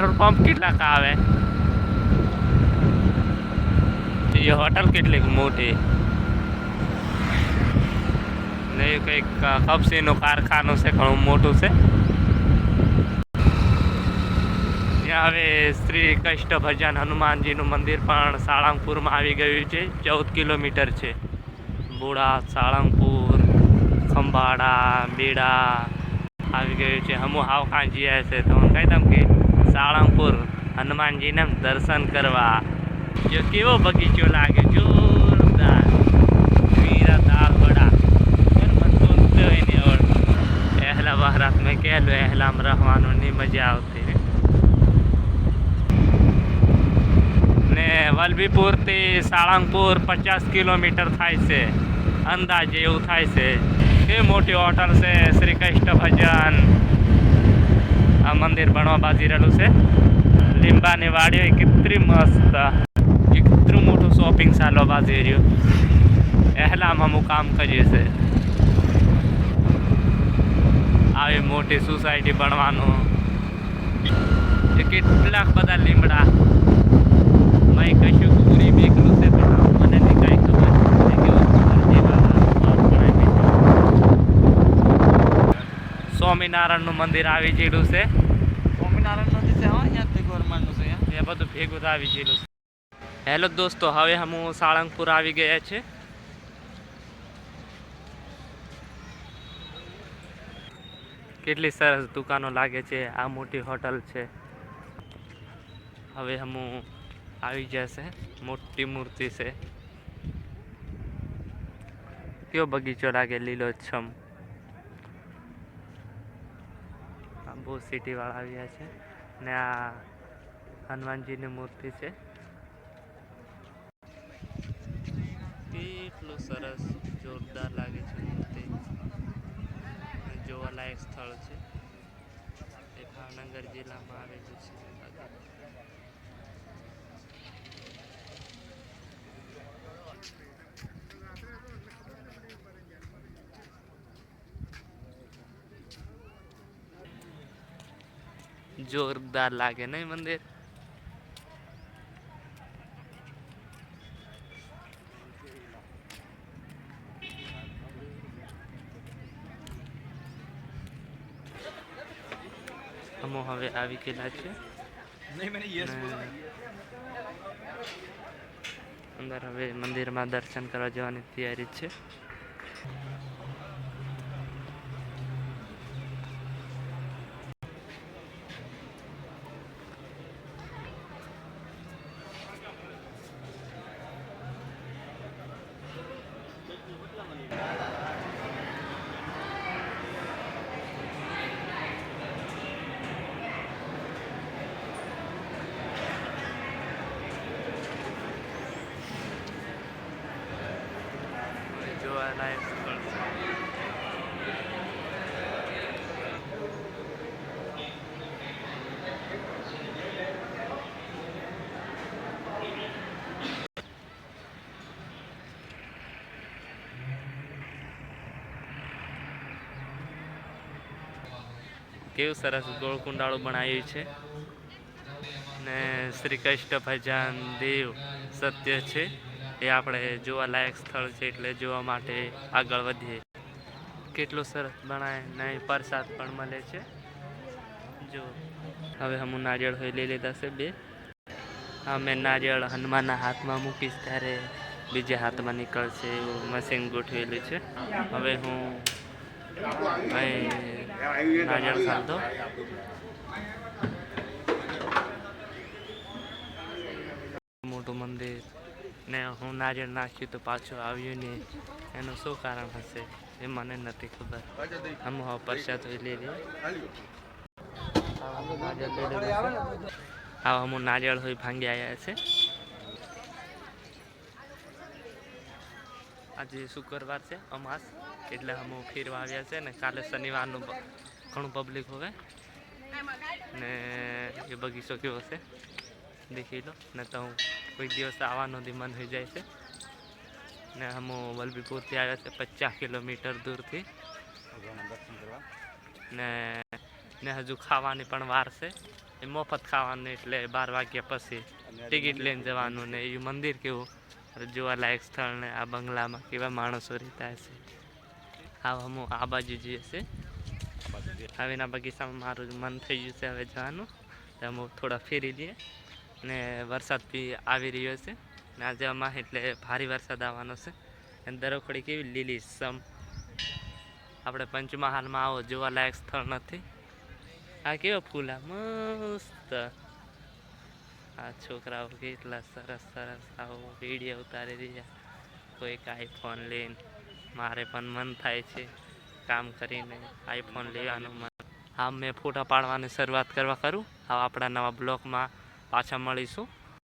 Petrol pump કેટલા કા આવે? એ હોટલ કેટલીક મોટી? ને એ કંઈક કપસીનું કારખાનું છે, ઘણું મોટું છે. ત્યાં હવે શ્રી કૃષ્ણ ભજન હનુમાનજીનું મંદિર પણ સાળંગપુરમાં આવી ગયું છે, ચૌદ કિલોમીટર છે. બોડા, સાળંગપુર, ખંભાળા, બેડા આવી ગયું છે. હમુ હાવ કાંજી છે. તો કહી દઉં કે સાળંગપુર હનુમાનજીને દર્શન કરવા. જો કેવો બગીચો લાગે? જોરદાર. વીરા દાલ વડા મને તો ઊંઘતો હોય નહીં આવડતું પહેલા મહારાત મેં કહેલું, એહલામ રહેવાનું નહીં, મજા આવતી ને વલભીપુરથી સાળંગપુર પચાસ કિલોમીટર થાય છે. અંદાજે એવું થાય છે. કે મોટી હોટલ છે, શ્રી કૃષ્ણ ભજન. મંદિર ભણવા બાજી રહેલું છે. લીંબાની વાડીઓ કેટલી મસ્ત. કેટલું મોટું શોપિંગ ચાલવા બાજી રહ્યું. પહેલામાં હું કામ કરીએ છે આવી મોટી સોસાયટી ભણવાનું એ કેટલાક બધા લીમડા. મેં કશું પૂરી મેકલું છે મને નહીં કાંઈ. સ્વામિનારાયણનું મંદિર આવી ગયેલું છે સ્વામિનારાયણનું જે છે હા અહીંયાથી એ બધું ભેગું આવી ગયેલું છે. હેલો દોસ્તો, હવે હું સાળંગપુર આવી ગયા છે. કેટલી સરસ દુકાનો લાગે છે, આ મોટી હોટલ છે. હવે હું આવી જશે, મોટી મૂર્તિ છે. કયો બગીચો લાગે લીલોછમ? આ બહુ સિટી વાળા આવ્યા છે. ને આ હનુમાનજીની મૂર્તિ છે. કેટલું સરસ જોરદાર લાગે છે મૂર્તિ. જોવાલાયક સ્થળ છે. એ ભાવનગર જિલ્લામાં આવેલું છે. જોરદાર લાગે નહીં મંદિર? અમો હવે આવી ગયેલા છે. અંદર હવે મંદિરમાં દર્શન કરવા જવાની તૈયારી છે. સ્થળ કેવું સરસ ગોળકુંડાળું બનાવ્યું છે. ને શ્રી કૃષ્ણ ભજન દેવ સત્ય છે. એ આપણે જોવા લાયક સ્થળ છે એટલે જોવા માટે આગળ વધીએ. કેટલું સરસ બનાય નહીં પ્રસાદ પણ મળે છે. જો, હવે હું નારિયેળ હોય લઈ લીધા છે બે. હા મેં નારિયેળ હનુમાનના હાથમાં મૂકીશ ત્યારે બીજા હાથમાં નીકળશે એવું મશીન ગોઠવેલું છે. હવે હું અહીં નારિયેળ ખાધો મોટું મંદિર. ને હું નારિયેળ નાખ્યું તો પાછું આવ્યું નહીં. એનું શું કારણ હશે? એ મને નથી ખબર. આમ હવે પ્રસાદ લઈ લઈએ આવા હું નારિયેળ હોય ભાંગી આવ્યા છે. આજે શુક્રવાર છે, અમાસ. એટલે અમે ફેરવા આવ્યા છે ને કાલે શનિવારનું ઘણું પબ્લિક હોય ને એ બગીચો કેવો છે? દેખી લો. ને તો હું કોઈ દિવસ આવવાનું મન થઈ જાય છે. ને અમે વલભીપુરથી આવ્યા છે પચાસ કિલોમીટર દૂરથી. ને ને હજુ ખાવાની પણ વાર છે. એ મફત ખાવાનું એટલે બાર વાગ્યા પછી ટિકિટ લઈને જવાનું ને એ મંદિર કેવું? જોવાલાયક સ્થળ ને આ બંગલામાં કેવા માણસો રહેતા હશે. હા હું આ બાજુ જઈએ છે. હવે એના બગીચામાં મારું મન થઈ ગયું છે હવે જવાનું. તો હું થોડા ફેરી લઈએ. ને વરસાદ બી આવી રહ્યો છે. ને આજે આમાં એટલે ભારે વરસાદ આવવાનો છે. અને દરોખડી કેવી લીલી સમ. આપણે પંચમહાલમાં આવો જોવાલાયક સ્થળ નથી. આ કેવા ફૂલ આ, મસ્ત. આ છોકરાઓ કેટલા સરસ સરસ આવો વીડિયો ઉતારી રહ્યા. કોઈક આઈફોન લઈને. મારે પણ મન થાય છે કામ કરીને આઈફોન લેવાનું મન. હા, મેં ફોટા પાડવાની શરૂઆત કરવા કરું. હવે આપણા નવા બ્લોગમાં પાછા મળીશું.